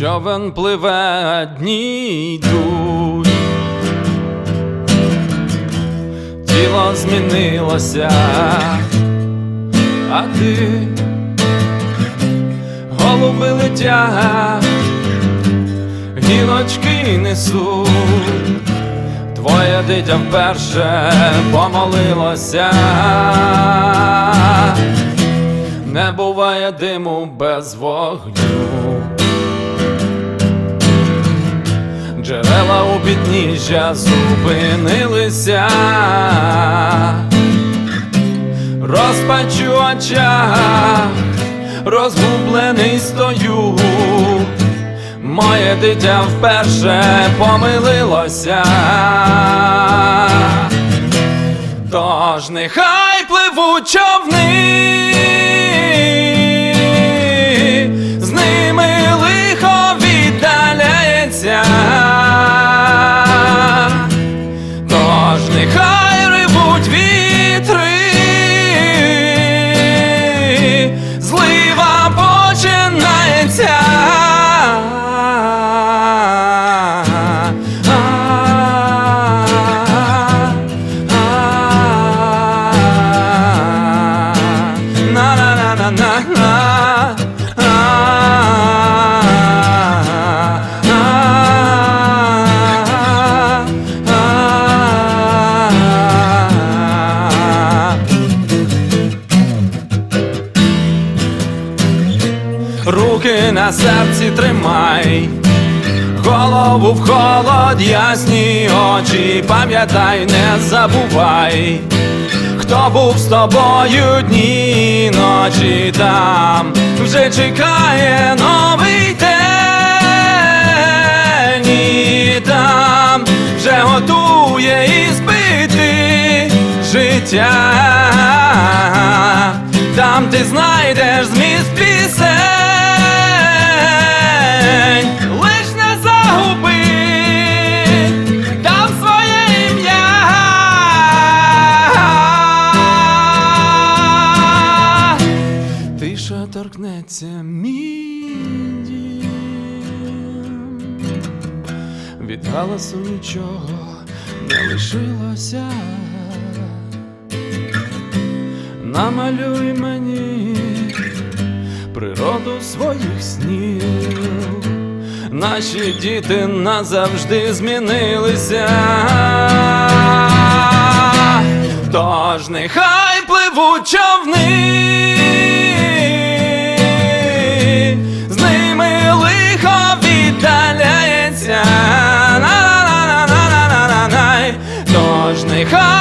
Човен пливе, дні йдуть. Тіло змінилося, а ти голуби летять, гілочки несуть. Твоє дитя вперше помолилося, не буває диму без вогню. Джерела у підніжжя зупинилися, розпач у очах, розгублений стою. Моє дитя вперше помилилося. Тож нехай пливуть човни, Руки на серці тримай, голову в холод, ясні очі, пам'ятай, не забувай, хто був з тобою дні і ночі там, вже чекає новий день. І там, вже готує іспити життя. Там ти знайдеш зміст торкнеться мій від галасу нічого не лишилося. Намалюй мені природу своїх снів. Наші діти назавжди змінилися. Тож нехай пливуть човни, кожний хай.